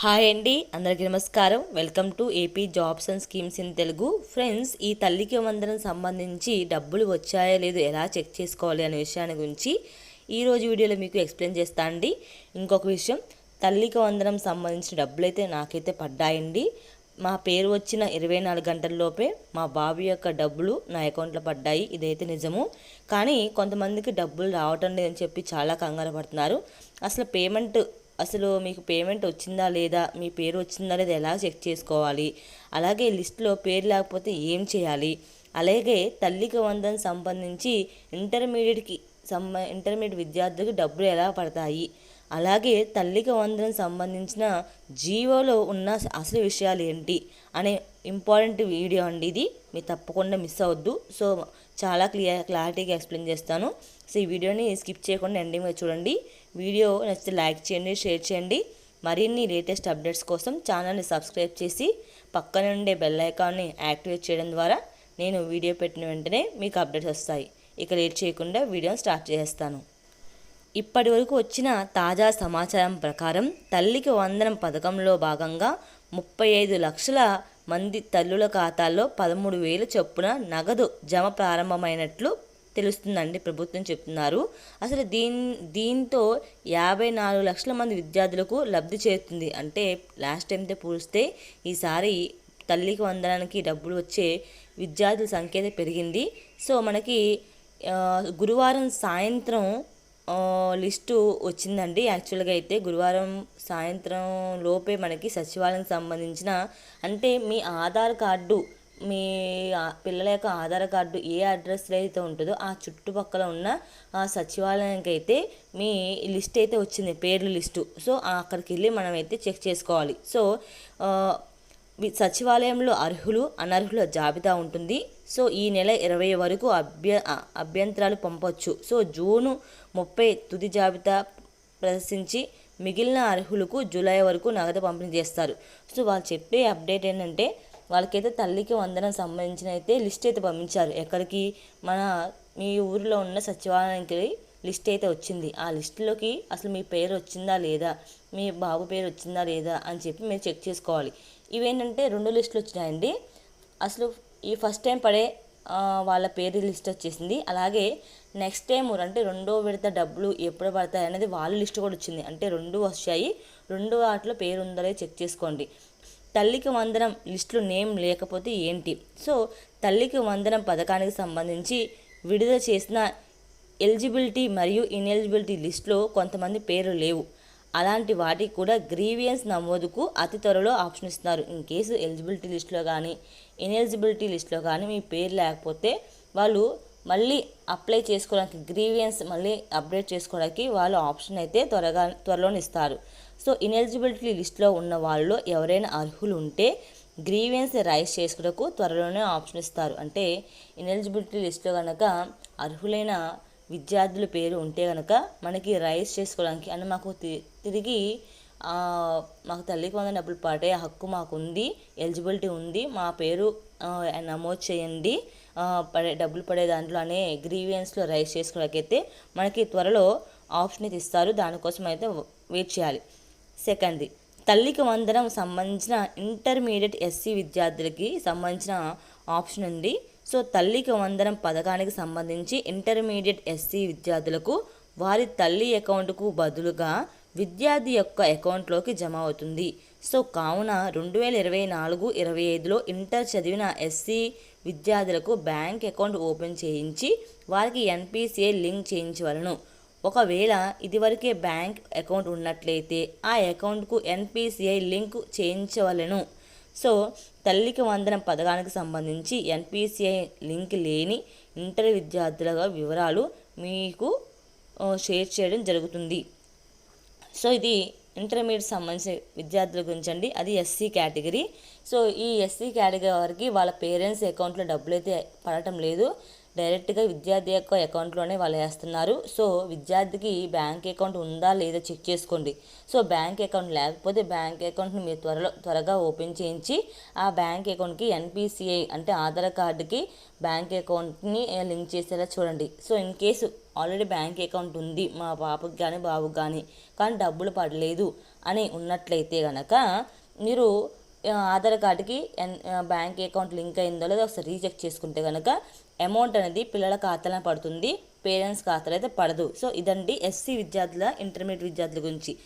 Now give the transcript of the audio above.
Hi అండి అందరికీ నమస్కారం. Welcome to AP jobs and schemes in Telugu. Friends ఈ తల్లికి వందనం సంబంధించి డబ్బులు వచ్చాయో లేదో ఎలా చెక్ చేసుకోవాలి అనే విషయాన్ని గురించి ఈరోజు వీడియోలో మీకు ఎక్స్ప్లెయిన్ చేస్తా అండి. ఇంకొక విషయం తల్లికి వందనం సంబంధించిన డబ్బులు అయితే నాకైతే పడ్డాయండి. మా పేరు వచ్చిన ఇరవై నాలుగు గంటల్లోపే మా బాబు యొక్క డబ్బులు నా అకౌంట్లో పడ్డాయి. ఇదైతే నిజము. కానీ కొంతమందికి డబ్బులు రావటం లేదని చెప్పి చాలా కంగారు పడుతున్నారు. అసలు పేమెంట్ అసలు మీకు పేమెంట్ వచ్చిందా లేదా మీ పేరు వచ్చిందా లేదా ఎలా చెక్ చేసుకోవాలి? అలాగే లిస్ట్లో పేరు లేకపోతే ఏం చేయాలి? అలాగే తల్లికి వందన సంబంధించి ఇంటర్మీడియట్కి సంబ ఇంటర్మీడియట్ విద్యార్థులకు డబ్బులు ఎలా పడతాయి? అలాగే తల్లికి వందనం సంబంధించిన జీవోలో ఉన్న అసలు విషయాలు ఏంటి? అనే ఇంపార్టెంట్ వీడియో అండి ఇది. మీరు తప్పకుండా మిస్ అవ్వద్దు. సో చాలా క్లియర్ క్లారిటీగా ఎక్స్ప్లెయిన్ చేస్తాను. సో ఈ వీడియోని స్కిప్ చేయకుండా ఎండింగ్ చూడండి. వీడియో నచ్చితే లైక్ చేయండి షేర్ చేయండి. మరిన్ని లేటెస్ట్ అప్డేట్స్ కోసం ఛానల్ని సబ్స్క్రైబ్ చేసి పక్కన ఉండే బెల్ ఐకాన్ని యాక్టివేట్ చేయడం ద్వారా నేను వీడియో పెట్టిన వెంటనే మీకు అప్డేట్స్ వస్తాయి. ఇక లేట్ చేయకుండా వీడియోని స్టార్ట్ చేస్తాను ఇప్పటి వరకు వచ్చిన తాజా సమాచారం ప్రకారం తల్లికి వందనం పథకంలో భాగంగా ముప్పై ఐదు లక్షల మంది తల్లుల ఖాతాల్లో పదమూడు వేలు చొప్పున నగదు జమ ప్రారంభమైనట్లు తెలుస్తుందండి ప్రభుత్వం చెప్తున్నారు. అసలు దీన్ దీంతో యాభై నాలుగు లక్షల మంది విద్యార్థులకు లబ్ధి చేరుతుంది. అంటే లాస్ట్ టైంతో పోలిస్తే ఈసారి తల్లికి వందనానికి డబ్బులు వచ్చే విద్యార్థుల సంఖ్య అయితే పెరిగింది. సో మనకి గురువారం సాయంత్రం లిస్టు వచ్చిందండి. యాక్చువల్గా అయితే గురువారం సాయంత్రం లోపే మనకి సచివాలయం సంబంధించిన అంటే మీ ఆధార్ కార్డు మీ పిల్లల యొక్క ఆధార్ కార్డు ఏ అడ్రస్లో అయితే ఉంటుందో ఆ చుట్టుపక్కల ఉన్న ఆ సచివాలయానికి అయితే మీ లిస్ట్ అయితే వచ్చింది పేర్ల లిస్టు. సో అక్కడికి వెళ్ళి మనం అయితే చెక్ చేసుకోవాలి. సో సచివాలయంలో అర్హులు అనర్హుల జాబితా ఉంటుంది. సో ఈ నెల ఇరవై వరకు అభ్య అభ్యంతరాలు పంపవచ్చు సో జూను ముప్పై తుది జాబితా ప్రదర్శించి మిగిలిన అర్హులకు జూలై వరకు నగదు పంపిణీ చేస్తారు. సో వాళ్ళు చెప్పే అప్డేట్ ఏంటంటే వాళ్ళకైతే తల్లికి వందనం సంబంధించిన అయితే లిస్ట్ అయితే పంపించారు. ఎక్కడికి? మన మీ ఊరిలో ఉన్న సచివాలయానికి లిస్ట్ అయితే వచ్చింది. ఆ లిస్టులోకి అసలు మీ పేరు వచ్చిందా లేదా? మీ బాబు పేరు వచ్చిందా లేదా? అని చెప్పి మీరు చెక్ చేసుకోవాలి. ఇవేంటంటే రెండు లిస్టులు వచ్చినాయండి. అసలు ఈ ఫస్ట్ టైం పడే వాళ్ళ పేరు లిస్ట్ వచ్చేసింది. అలాగే నెక్స్ట్ టైం అంటే రెండో విడత డబ్బులు ఎప్పుడు పడతాయి అనేది వాళ్ళ లిస్ట్ కూడా వచ్చింది. అంటే రెండు వచ్చాయి రెండు వాటిలో పేరు ఉందరే చెక్ చేసుకోండి. తల్లికి వందనం లిస్టులో నేమ్ లేకపోతే ఏంటి? సో తల్లికి వందనం పథకానికి సంబంధించి విడుదల చేసిన ఎలిజిబిలిటీ మరియు ఇన్ఎలిజిబిలిటీ లిస్టులో కొంతమంది పేర్లు లేవు. అలాంటి వాటికి కూడా గ్రీవియన్స్ నమోదుకు అతి త్వరలో ఆప్షన్ ఇస్తున్నారు. ఇన్ కేసు ఎలిజిబిలిటీ లిస్టులో కానీ ఇన్ఎలిజిబిలిటీ లిస్టులో కానీ మీ పేరు లేకపోతే వాళ్ళు మళ్ళీ అప్లై చేసుకోవడానికి గ్రీవియన్స్ మళ్ళీ అప్డేట్ చేసుకోవడానికి వాళ్ళు ఆప్షన్ అయితే త్వరగా త్వరలోనే ఇస్తారు. సో ఇనెలిజిబిలిటీ లిస్ట్లో ఉన్న వాళ్ళు ఎవరైనా అర్హులు ఉంటే గ్రీవెన్స్ రైజ్ చేసుకుటకు త్వరలోనే ఆప్షన్ ఇస్తారు. అంటే ఇనెలిజిబిలిటీ లిస్ట్లో కనుక అర్హులైన విద్యార్థుల పేరు ఉంటే కనుక మనకి రైజ్ చేసుకోవడానికి అని మాకు తిరిగి మాకు తల్లికి వంద డబ్బులు పాటే హక్కు మాకు ఉంది ఎలిజిబిలిటీ ఉంది మా పేరు నమోదు చేయండి పడే డబ్బులు పడే దాంట్లో అనే గ్రీవియన్స్లో రైజ్ చేసుకోవడానికి అయితే మనకి త్వరలో ఆప్షన్ అయితే ఇస్తారు. దానికోసం అయితే వెయిట్ చేయాలి. సెకండ్ది. తల్లికి వందనం సంబంధించిన ఇంటర్మీడియట్ ఎస్సీ విద్యార్థులకి సంబంధించిన ఆప్షన్ ఉంది. సో తల్లికి వందనం పథకానికి సంబంధించి ఇంటర్మీడియట్ ఎస్సీ విద్యార్థులకు వారి తల్లి అకౌంట్కు బదులుగా విద్యార్థి యొక్క అకౌంట్లోకి జమ అవుతుంది. సో కావున రెండు వేల ఇరవై నాలుగు ఇరవై ఐదులో ఇంటర్ చదివిన ఎస్సీ విద్యార్థులకు బ్యాంక్ అకౌంట్ ఓపెన్ చేయించి వారికి ఎన్పిసిఐ లింక్ చేయించవలను. ఒకవేళ ఇదివరకే బ్యాంక్ అకౌంట్ ఉన్నట్లయితే ఆ అకౌంట్కు ఎన్పిసిఐ లింక్ చేయించవలను. సో తల్లికి వందనం పథకానికి సంబంధించి ఎన్పిసిఐ లింక్ లేని ఇంటర్ విద్యార్థుల వివరాలు మీకు షేర్ చేయడం జరుగుతుంది. సో ఇది ఇంటర్మీడియట్ సంబంధించిన విద్యార్థుల గురించి అండి అది ఎస్సీ కేటగిరీ. సో ఈ ఎస్సీ కేటగిరీ వారికి వాళ్ళ పేరెంట్స్ అకౌంట్లో డబ్బులు అయితే పడటం లేదు. డైరెక్ట్గా విద్యార్థి యొక్క అకౌంట్లోనే వాళ్ళు వేస్తున్నారు. సో విద్యార్థికి బ్యాంక్ అకౌంట్ ఉందా లేదా చెక్ చేసుకోండి. సో బ్యాంక్ అకౌంట్ లేకపోతే బ్యాంక్ అకౌంట్ని మీరు త్వరలో త్వరగా ఓపెన్ చేయించి ఆ బ్యాంక్ అకౌంట్కి ఎన్పిసిఐ అంటే ఆధార్ కార్డుకి బ్యాంక్ అకౌంట్ని లింక్ చేసేలా చూడండి. So in case already bank account ఉంది మా పాపకి కానీ బాబుకి కానీ కానీ డబ్బులు పడలేదు అని ఉన్నట్లయితే కనుక మీరు ఆధార్ కార్డుకి ఎన్- బ్యాంక్ అకౌంట్ లింక్ అయిందో లేదో ఒకసారి రీచెక్ చేసుకుంటే కనుక అమౌంట్ అనేది పిల్లల ఖాతాలో పడుతుంది పేరెంట్స్ ఖాతాలో అయితే పడదు. సో ఇదండి ఎస్సీ విద్యార్థుల ఇంటర్మీడియట్ విద్యార్థుల గురించి.